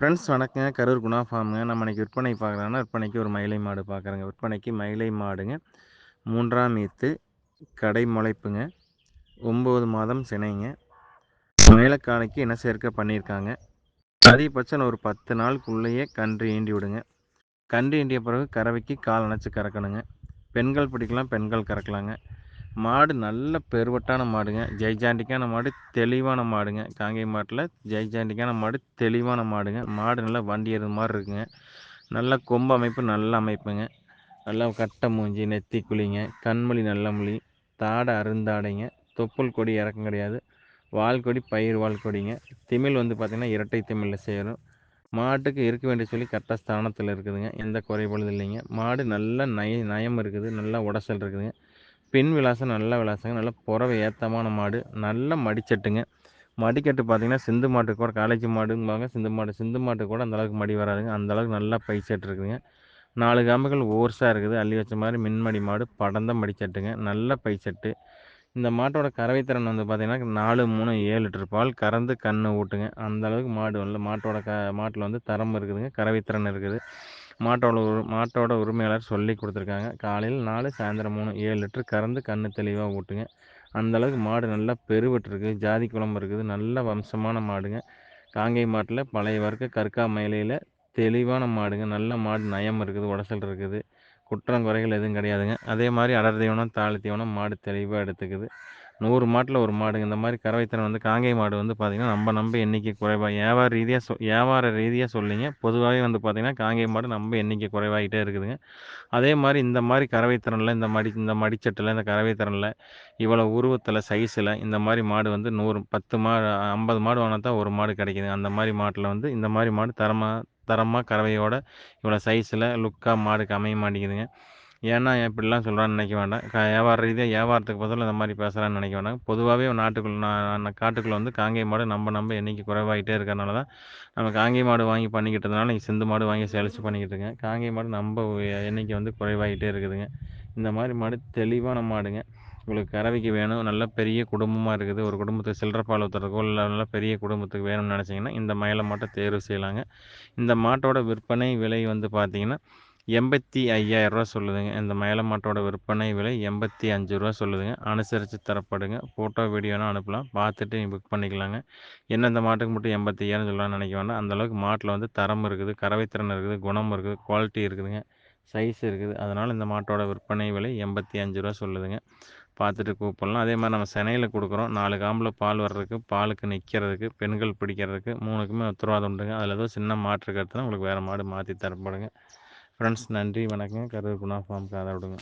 Friends வணக்கங்க. கரூர் குணா ஃபார்முங்க நம்ம இன்றைக்கி விற்பனை பார்க்குறோன்னா விற்பனைக்கு ஒரு மயிலை மாடு பார்க்குறேங்க. விற்பனைக்கு மயிலை மாடுங்க. மூன்றாம் ஈத்து கடை முளைப்புங்க. ஒம்பது மாதம் சினைங்க. மயிலக்காலைக்கு இன சேர்க்கை பண்ணியிருக்காங்க. அதிகபட்சம் ஒரு பத்து நாளுக்குள்ளேயே கன்று ஈண்டி விடுங்க. கன்று ஈண்டிய பிறகு கறவைக்கு கால் அணைச்சி கறக்கணுங்க. பெண்கள் பிடிக்கலாம் பெண்கள் கறக்கலாங்க. மாடு நல்ல பெருவட்டான மாடுங்க. ஜெய்ஜாண்டிக்கான மாடு தெளிவான மாடுங்க. காங்கை மாட்டில் ஜெய்ஜாண்டிக்கான மாடு தெளிவான மாடுங்க. மாடு நல்லா வண்டி எது மாதிரி இருக்குங்க. நல்லா கொம்பு அமைப்பு நல்ல அமைப்புங்க. நல்லா கட்டை மூஞ்சி நெத்தி குழிங்க. கண்மொழி நல்ல மொழி. தாடை அருந்தாடைங்க. தொப்புள் கொடி இறக்கம் கிடையாது. வால் கொடி பயிர் வால் கொடிங்க. திமிழ் வந்து பார்த்திங்கன்னா இரட்டை திமிழில் சேரும். மாட்டுக்கு இருக்க வேண்டிய சொல்லி கரெக்டாக ஸ்தானத்தில் இருக்குதுங்க. எந்த குறைபாடும் இல்லைங்க. மாடு நல்ல நய நயம் இருக்குது. நல்லா உடசல் இருக்குதுங்க. பெண் விலாசம் நல்ல விலாசங்க. நல்ல புறவை ஏத்தமான மாடு. நல்ல மடிச்சட்டுங்க. மடிக்கட்டு பார்த்தீங்கன்னா சிந்து மாட்டுக்கு கூட காலேஜ் மாடும்பாங்க. சிந்து மாடு சிந்து மாட்டுக்கு கூட அந்தளவுக்கு மடி வராதுங்க. அந்தளவுக்கு நல்லா பைச்சட்டு இருக்குதுங்க நாலு காம்புகள் ஓர்ஸாக இருக்குது. அள்ளி வச்ச மாதிரி மின்மடி மாடு. படந்த மடிச்சட்டுங்க. நல்ல பைச்சட்டு இந்த மாட்டோட கறவை திறன் வந்து பார்த்திங்கன்னா நாலு மூணு ஏழு லிட்டர் பால் கறந்து கன்று ஊட்டுங்க. அந்தளவுக்கு மாடு வரல மாட்டோட க மாட்டில் வந்து தரம் இருக்குதுங்க. கறவை திறன் இருக்குது. மாட்டோட மாட்டோட உரிமையாளர் சொல்லி கொடுத்துருக்காங்க. காலையில் நாலு சாயந்தரம் மூணு ஏழு லிட்டர் கறந்து கண்ணு தெளிவாக ஓட்டுங்க அந்தளவுக்கு மாடு நல்லா பெருவிட்டுருக்கு. ஜாதி குழம்பு இருக்குது. நல்ல வம்சமான மாடுங்க. காங்கை மாட்டில் பழைய வர்க்க கற்கா மயிலையில் தெளிவான மாடுங்க. நல்ல மாடு நயம் இருக்குது. உடசல் இருக்குது. குற்றம் குறைகள் எதுவும் கிடையாதுங்க. அதே மாதிரி அடர் தீவனம் தாழ் தீவனம் மாடு தெளிவாக எடுத்துக்குது. நூறு மாட்டில் ஒரு மாடுங்க. இந்த மாதிரி கறவைத்திறன் வந்து காங்கை மாடு வந்து பார்த்திங்கன்னா நம்ம நம்ப எண்ணிக்கை குறைவாக வியாபார ரீதியாக சொ வியாபார ரீதியாக சொல்லிங்க. பொதுவாகவே வந்து பார்த்திங்கன்னா காங்கை மாடு நம்ம எண்ணிக்கை குறைவாகிட்டே இருக்குதுங்க. அதே மாதிரி இந்த மாதிரி கறவைத்திறனில் இந்த மடி இந்த மடிச்சட்டில் இந்த கறவைத்திறனில் இவ்வளோ உருவத்தில் சைஸில் இந்த மாதிரி மாடு வந்து நூறு பத்து மாடு ஐம்பது மாடு வாங்கினா தான் ஒரு மாடு கிடைக்குது அந்த மாதிரி மாட்டில் வந்து இந்த மாதிரி மாடு தரமாக தரமாக கறவையோட இவ்வளோ சைஸில் லுக்காக மாடுக்கு அமைய மாட்டேங்குதுங்க. ஏன்னா இப்படிலாம் சொல்கிறான்னு நினைக்க வேண்டாம். க வியாபார ரீதியாக வியாபாரத்துக்கு பதில் இந்த மாதிரி பேசுகிறான்னு நினைக்க வேண்டாம். பொதுவாகவே நாட்டுக்குள்ள நான் காட்டுக்குள்ளே வந்து காங்கை மாடு நம்ம நம்ம எண்ணிக்கை குறைவாகிட்டே இருக்கிறனால தான் நம்ம காங்கை மாடு வாங்கி பண்ணிக்கிட்டதுனால நீங்கள் சிந்து மாடு வாங்கி சேல்ஸ் பண்ணிக்கிட்டு இருக்கேன். காங்கை மாடு நம்ம எண்ணிக்கை வந்து குறைவாகிட்டே இருக்குதுங்க. இந்த மாதிரி மாடு தெளிவான மாடுங்க. உங்களுக்கு கறவைக்கு வேணும். நல்ல பெரிய குடும்பமாக இருக்குது. ஒரு குடும்பத்துக்கு சில்லற பால் ஊற்றுறதுக்கோ இல்லை நல்ல பெரிய குடும்பத்துக்கு வேணும்னு நினச்சிங்கன்னா இந்த மயிலை மாட்டை தேர்வு செய்யலாங்க. இந்த மாட்டோட விற்பனை விலை வந்து பார்த்திங்கன்னா எண்பத்தி ஐயாயிரரூவா சொல்லுதுங்க. இந்த மயில மாட்டோட விற்பனை விலை எண்பத்தி அஞ்சு ரூபா சொல்லுதுங்க. அனுசரித்து தரப்படுங்க. ஃபோட்டோ வீடியோனா அனுப்பலாம். பார்த்துட்டு புக் பண்ணிக்கலாங்க. என்ன இந்த மாட்டுக்கு மட்டும் எண்பத்தி ஐயாயிரம் சொல்லலாம்னு நினைக்க வேண்டாம். அந்தளவுக்கு மாட்டில் வந்து தரம் இருக்குது கறவைத்திறன் இருக்குது குணம் இருக்குது குவாலிட்டி இருக்குதுங்க. சைஸ் இருக்குது. அதனால் இந்த மாட்டோட விற்பனை விலை எண்பத்தி அஞ்சு ரூபா சொல்லுதுங்க. பார்த்துட்டு கூப்பிடலாம். அதே மாதிரி நம்ம சென்னையில் கொடுக்குறோம். நாலு காம்பில் பால் வர்றதுக்கு பாலுக்கு நிற்கிறதுக்கு பெண்கள் பிடிக்கிறதுக்கு மூணுக்குமே உத்தரவாதம் உண்டுங்க. அதில் ஏதோ சின்ன மாற்று கருத்துனா உங்களுக்கு வேறு மாடு மாற்றி தரப்படுங்க. ஃப்ரெண்ட்ஸ் நன்றி வணக்கம் கரூர் குணா ஃபார்ம் காதை விடுங்க.